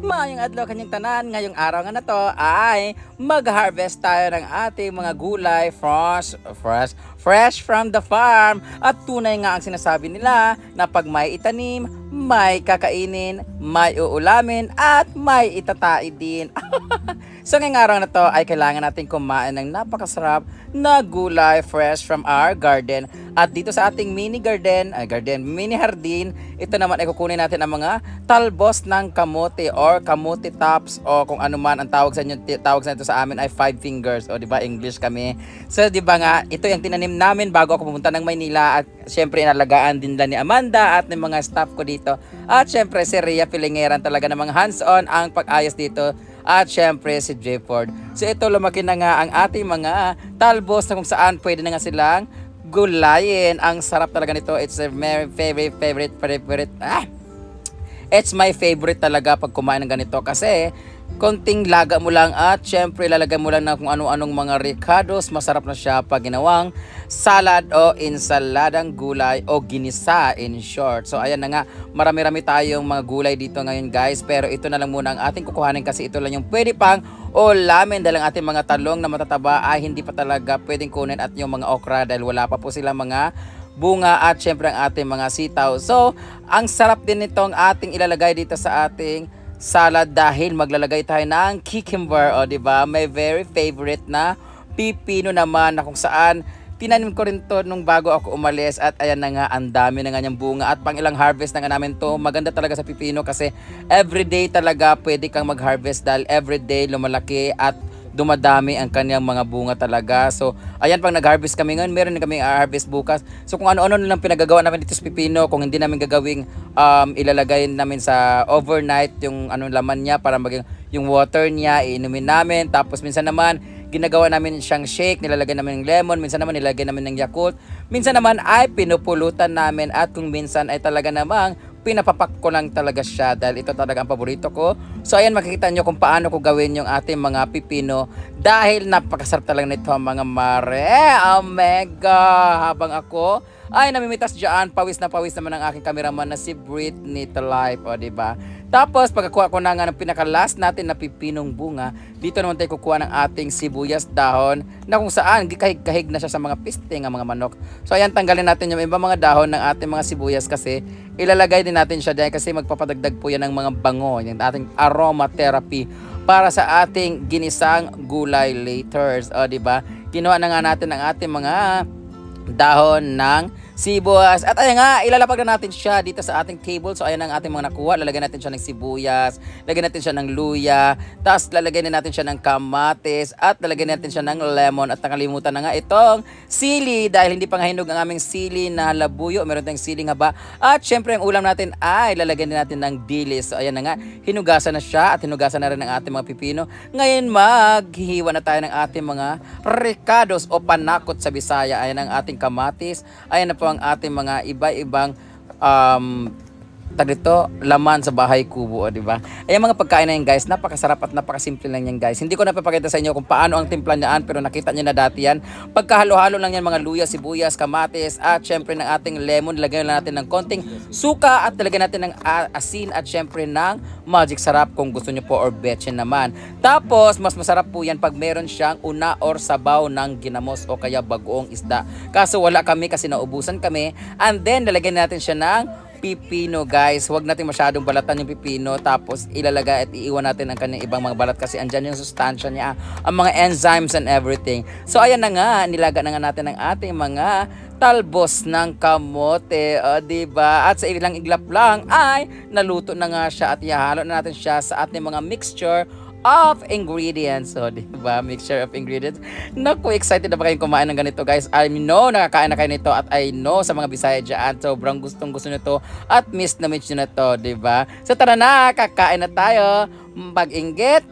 Maayong adlaw kanyang tanan, ngayong araw nga na to ay mag-harvest tayo ng ating mga gulay fresh, fresh, fresh from the farm. At tunay nga ang sinasabi nila na pag may itanim, may kakainin, may uulamin, at may itatai din. so ngayong araw na to ay kailangan natin kumain ng napakasarap na gulay fresh from our garden. At dito sa ating mini garden, ay garden, mini hardin, ito naman ay kukunin natin ang mga talbos ng kamote or kamote tops o kung ano man ang tawag sa inyo, tawag sa ito sa amin ay five fingers o di ba English kami. So di ba nga, ito yung tinanim namin bago ako pumunta ng Maynila at syempre inalagaan din nila ni Amanda at ng mga staff ko dito. At syempre si Rhea Pilingeran talaga ng mga hands-on ang pag-ayos dito at syempre si Jayford. So ito lumaki na nga ang ating mga talbos na kung saan pwede na nga silang gulayin. Ang sarap talaga nito. It's a very favorite, favorite, favorite. Ah! It's my favorite talaga pag kumain ng ganito kasi konting laga mo lang at syempre lalagay mo lang ng kung ano-anong mga ricados. Masarap na siya pag ginawang salad o insaladang gulay o ginisa in short. So ayan na nga, marami-rami tayong mga gulay dito ngayon guys. Pero ito na lang muna ang ating kukuhanin kasi ito lang yung pwede pang o lamin dahil ang ating mga talong na matataba ay hindi pa talaga pwedeng kunin at yung mga okra dahil wala pa po sila mga bunga at syempre ang ating mga sitaw. So, ang sarap din nitong ating ilalagay dito sa ating salad dahil maglalagay tayo ng cucumber, o di ba? May very favorite na pipino naman na kung saan tinanim ko rin to nung bago ako umalis. At ayan na nga ang dami na nga niyang bunga. At pang ilang harvest na nga namin to maganda talaga sa pipino kasi everyday talaga pwede kang mag-harvest dahil everyday lumalaki at dumadami ang kanyang mga bunga talaga. So, ayan pang nag-harvest kami ngayon, meron din kami harvest bukas. So, kung ano-ano na lang pinagagawa namin dito sa pipino, kung hindi namin gagawing um, ilalagay namin sa overnight yung ano laman niya para maging yung water niya, iinumin namin. Tapos minsan naman, ginagawa namin siyang shake, nilalagay namin ng lemon, minsan naman nilagay namin ng Yakult. Minsan naman ay pinupulutan namin at kung minsan ay talaga namang pinapapak ko lang talaga siya dahil ito talaga ang paborito ko. So ayan makikita nyo kung paano ko gawin yung ating mga pipino dahil napakasarap talaga nito mga mare. Omega! Habang ako ay namimitas dyan, pawis na pawis naman ang aking kameraman na si Britney to life, o di ba? Tapos pagkakuha ko na nga ng pinaka-last natin na pipinong bunga, dito naman tayo kukuha ng ating sibuyas dahon na kung saan kahig-kahig na siya sa mga piste ng mga manok. So ayan tanggalin natin yung ibang mga dahon ng ating mga sibuyas kasi ilalagay din natin siya dahil kasi magpapadagdag po yan ng mga bango, yung ating aromatherapy para sa ating ginisang gulay later. O di ba? Kinuha na nga natin ang ating mga dahon ng sibuyas. At ayan nga, ilalapag na natin siya dito sa ating table. So ayan ang ating mga nakuha. Lalagyan natin siya ng sibuyas, lagyan natin siya ng luya, tapos lalagyan din natin siya ng kamatis, at lalagyan natin siya ng lemon. At nakalimutan na nga itong sili dahil hindi pa nga hinog ang aming sili na labuyo. Meron tayong siling haba. At syempre ang ulam natin ay lalagyan din natin ng dilis. So ayan na nga, hinugasan na siya at hinugasan na rin ang ating mga pipino. Ngayon maghihiwa na tayo ng ating mga ricados o panakot sa Bisaya. Ayan ang ating kamatis. Ayan na po ang ating mga iba-ibang um, dito, laman sa bahay kubo, o, di ba? Ayan mga pagkain na yan guys, napakasarap at napakasimple lang yan guys. Hindi ko napapakita sa inyo kung paano ang timpla niyan, pero nakita niyo na dati yan. Pagkahalo-halo lang yan mga luya, sibuyas, kamatis, at syempre ng ating lemon, lagyan lang natin ng konting suka at lagyan natin ng asin at syempre ng magic sarap kung gusto niyo po or betchin naman. Tapos, mas masarap po yan pag meron siyang una or sabaw ng ginamos o kaya bagoong isda. Kaso wala kami kasi naubusan kami. And then, lalagyan natin siya ng pipino guys. Huwag natin masyadong balatan yung pipino tapos ilalagay at iiwan natin ang kanyang ibang mga balat kasi andyan yung sustansya niya, ang mga enzymes and everything. So ayan na nga, nilaga na nga natin ang ating mga talbos ng kamote, o di ba? At sa ilang iglap lang ay naluto na nga siya at ihalo na natin siya sa ating mga mixture of ingredients. So, di ba? Mixture of ingredients. Naku, excited na ba kayong kumain ng ganito, guys? I know, nakakain na kayo nito at I know sa mga Bisaya dyan, sobrang gustong gusto nyo to at miss na miss nyo na to, di ba? So, tara na, kakain na tayo. Pag-inggit.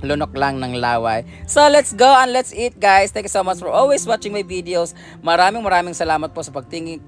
Lunok lang ng laway. So let's go and let's eat guys. Thank you so much for always watching my videos. Maraming maraming salamat po sa pagtingin,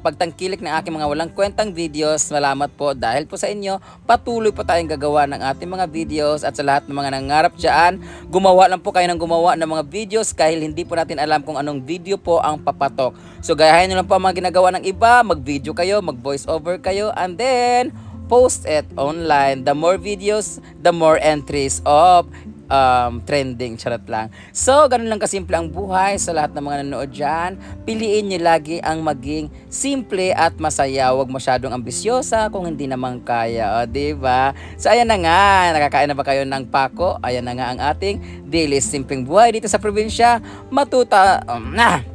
pagtangkilik ng aking mga walang kwentang videos. Salamat po dahil po sa inyo patuloy po tayong gagawa ng ating mga videos at sa lahat ng mga nangarap dyan, gumawa lang po kayo ng gumawa ng mga videos dahil hindi po natin alam kung anong video po ang papatok. So gayahin nyo lang po ang mga ginagawa ng iba, mag-video kayo, mag-voice over kayo, and then post it online. The more videos, the more entries of um, trending, charot lang. So, ganun lang kasimple ang buhay sa lahat ng mga nanonood dyan. Piliin nyo lagi ang maging simple at masaya. Huwag masyadong ambisyosa kung hindi naman kaya. O, diba? So, ayan na nga. Nakakain na ba kayo ng pako? Ayan na nga ang ating daily simpleng buhay dito sa probinsya. Matuta... Um, nah!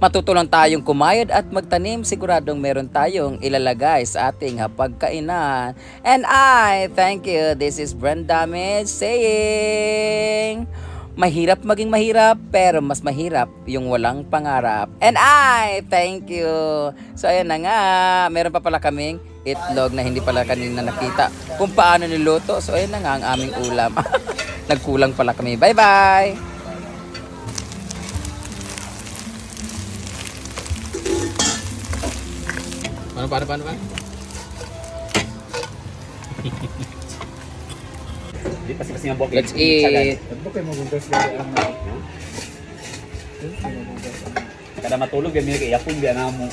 Matutulang tayong kumayod at magtanim, siguradong meron tayong ilalagay sa ating hapagkainan. And I thank you. This is Brenda Damage saying, Mahirap maging mahirap, pero mas mahirap yung walang pangarap. And I thank you. So ayan na nga, meron pa pala kaming itlog na hindi pala kanina nakita kung paano niluto. So ayan na nga ang aming ulam. Nagkulang pala kami. Bye-bye! Paano, paano, paano, paano? Di pa kasi nga bok. Let's eat! Kada matulog yan, may iyapon biya na mo.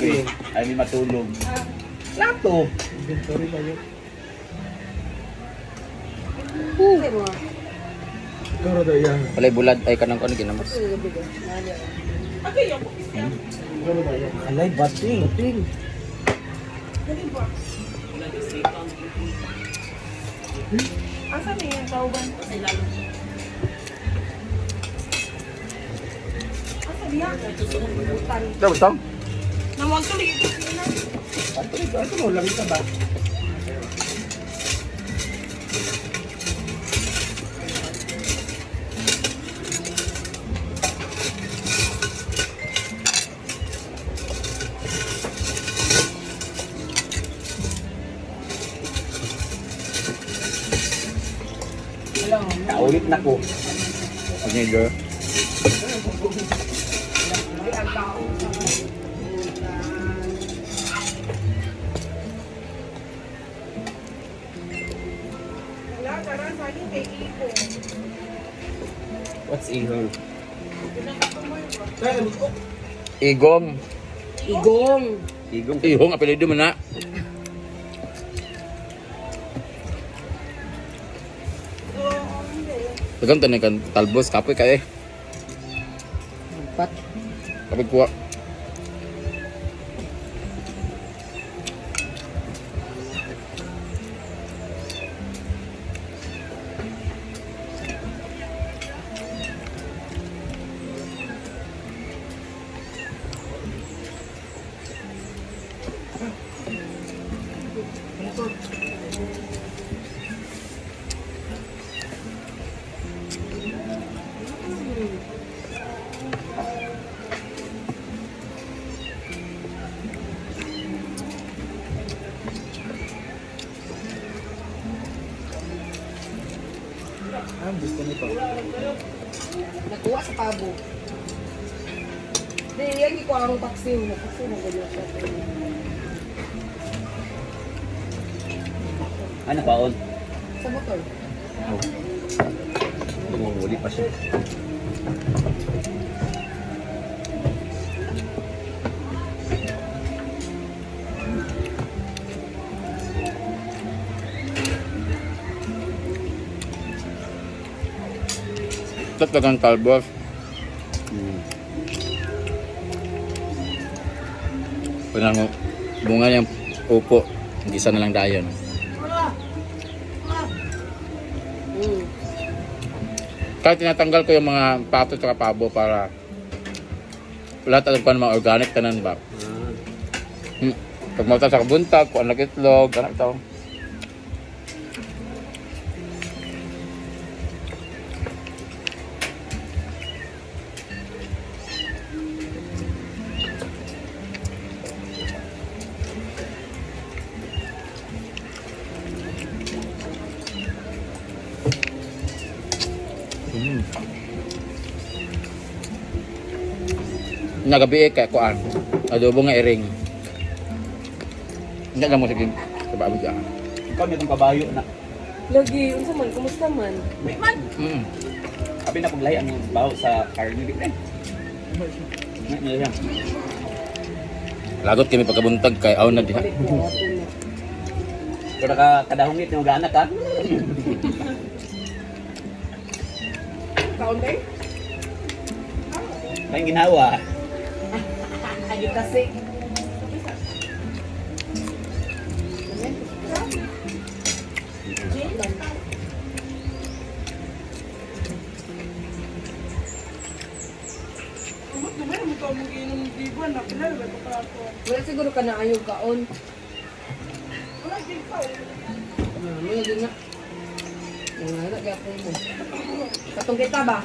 Rin. Ay, may matulog. Lato. Walay bulad ay kanang ano ginamos. Alay, bating. Bating. Asa ni yung kauban? Asa niya? Daw ito? Namang tuloy ito na. Ito mo, lang ka ba? Kaulit na ko. Vinegar. Wala, karan sa akin kay Iko. What's? Igong. Igong. Igong. Ihong apelido mo na. Dagan tanig kan talbos kapoy kay. Pat. Kapoy kuha. Nakuha sa pabo. Di, yan ko ang mo. Taxi mo ganyan siya. Ano baon? Sa motor. Tumuli pa siya. Tat dagang talbos. Hmm. Pinang bunga niyang upo. Gisa na lang dayon. Mm. Kahit tinatanggal ko yung mga pato at pabo para lahat alam ko mga organic tanan ba. Hmm. Pag mata sa kabuntag, kung anak itlog, anak ito. Mm. Nagabi kay kuan. Adobo nga iring. Hindi lang mo sige. Sabi mo dyan. Ikaw may itong kabayo na. Lagi, unsa man, kumusta man? May man. Mm. Sabi na lahi ang baho sa na. Ngayon yan. Lagot kami pagkabuntag kay aw na diha. Balik ko, ato na. Pero ka ha. Kaon tayo? May ginawa. Ayun kasi. Wala siguro ka na ayaw kaon. Ah, may din nga. Mga na kaya po mo. Katong kita ba?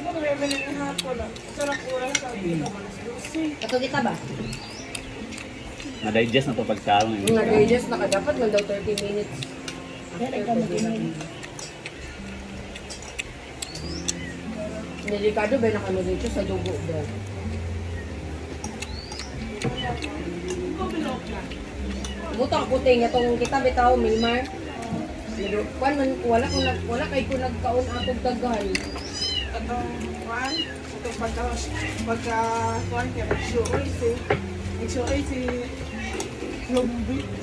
Mo, may mga ng hapon. Sarap oras sa dito, malas lusi. Katong kita ba? Na-digest na to pagkaroon. eh. Mga digest na dapat man daw 30 minutes. Delikado ba na kami dito sa dugo daw? Butang puti nga tong kita bitaw Milmar. Pero kwan man wala ko nag wala kay ko nagkaon atong daghan. Atong kwan, atong pagka, pagka, kwan, kaya nag-show oy si, nag-show oy si Lumbi.